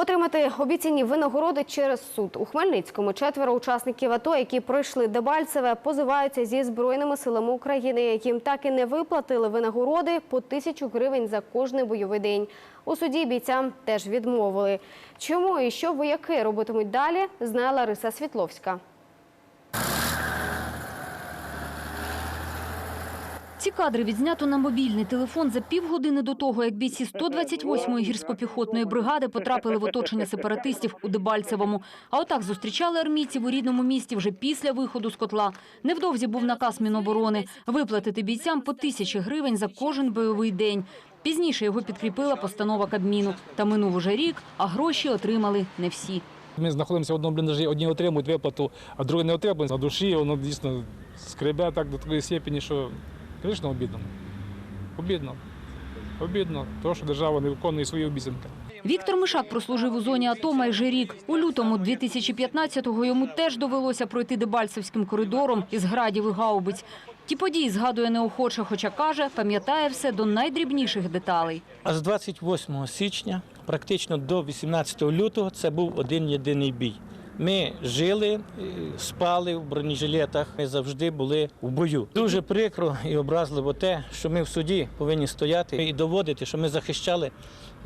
Отримати обіцяні винагороди через суд у Хмельницькому четверо учасників АТО, які пройшли Дебальцеве, позиваються зі збройними силами України, яким так і не виплатили винагороди по тисячу гривень за кожний бойовий день. У суді бійцям теж відмовили. Чому і що вояки робитимуть далі, знає Лариса Світловська. Ці кадри відзнято на мобільний телефон за півгодини до того, як бійці 128-ї гірсько-піхотної бригади потрапили в оточення сепаратистів у Дебальцевому. А отак зустрічали армійців у рідному місті вже після виходу з котла. Невдовзі був наказ Міноборони виплатити бійцям по тисячі гривень за кожен бойовий день. Пізніше його підкріпила постанова Кабміну. Та минув уже рік, а гроші отримали не всі. Ми знаходимося в одному бліндажі, одні отримують виплату, а другі не отримують. На душі воно дійсно скребе так до такої степені, що, звісно, обідно. Обідно. Обідно, тому що держава не виконує свої обіцянки. Віктор Мишак прослужив у зоні АТО майже рік. У лютому 2015-го йому теж довелося пройти Дебальцевським коридором із градів і гаубиць. Ті події згадує неохоче, хоча каже, пам'ятає все до найдрібніших деталей. А з 28 січня, практично до 18 лютого, це був один єдиний бій. Ми жили, спали в бронежилетах, ми завжди були в бою. Дуже прикро і образливо те, що ми в суді повинні стояти і доводити, що ми захищали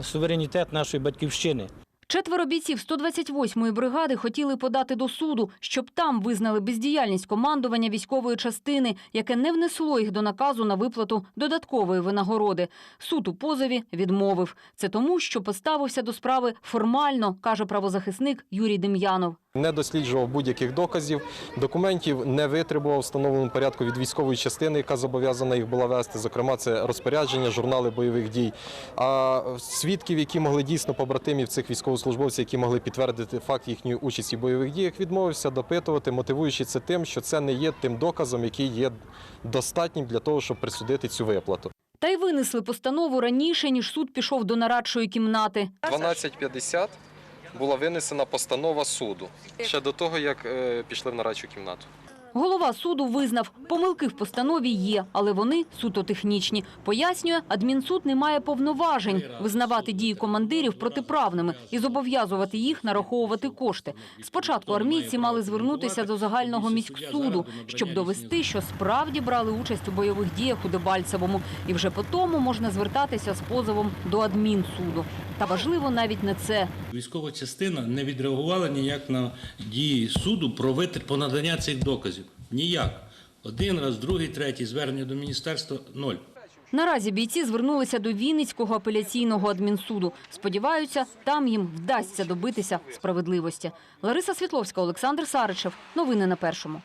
суверенітет нашої батьківщини. Четверо бійців 128-ї бригади хотіли подати до суду, щоб там визнали бездіяльність командування військової частини, яке не внесло їх до наказу на виплату додаткової винагороди. Суд у позові відмовив. Це тому, що поставився до справи формально, каже правозахисник Юрій Дем'янов. Не досліджував будь-яких доказів, документів не витребував встановленому порядку від військової частини, яка зобов'язана їх була вести. Зокрема, це розпорядження, журнали бойових дій. А свідків, які могли дійсно побратимів цих військовослужбовців, які могли підтвердити факт їхньої участі в бойових діях, відмовився допитувати, мотивуючи це тим, що це не є тим доказом, який є достатнім для того, щоб присудити цю виплату. Та й винесли постанову раніше, ніж суд пішов до нарадчої кімнати. 12.50 була винесена постанова суду ще до того, як е, пішли в нарадчу кімнату. Голова суду визнав, помилки в постанові є, але вони суто технічні. Пояснює, адмінсуд не має повноважень визнавати дії командирів протиправними і зобов'язувати їх нараховувати кошти. Спочатку армійці мали звернутися до загального міськсуду, щоб довести, що справді брали участь у бойових діях у Дебальцевому, і вже по тому можна звертатися з позовом до адмінсуду. Та важливо навіть не це. Військова частина не відреагувала ніяк на дії суду про витр по надання цих доказів. Ніяк. Один раз, другий, третій звернення до міністерства ноль. Наразі бійці звернулися до Вінницького апеляційного адмінсуду. Сподіваються, там їм вдасться добитися справедливості. Лариса Світловська, Олександр Саричев. Новини на першому.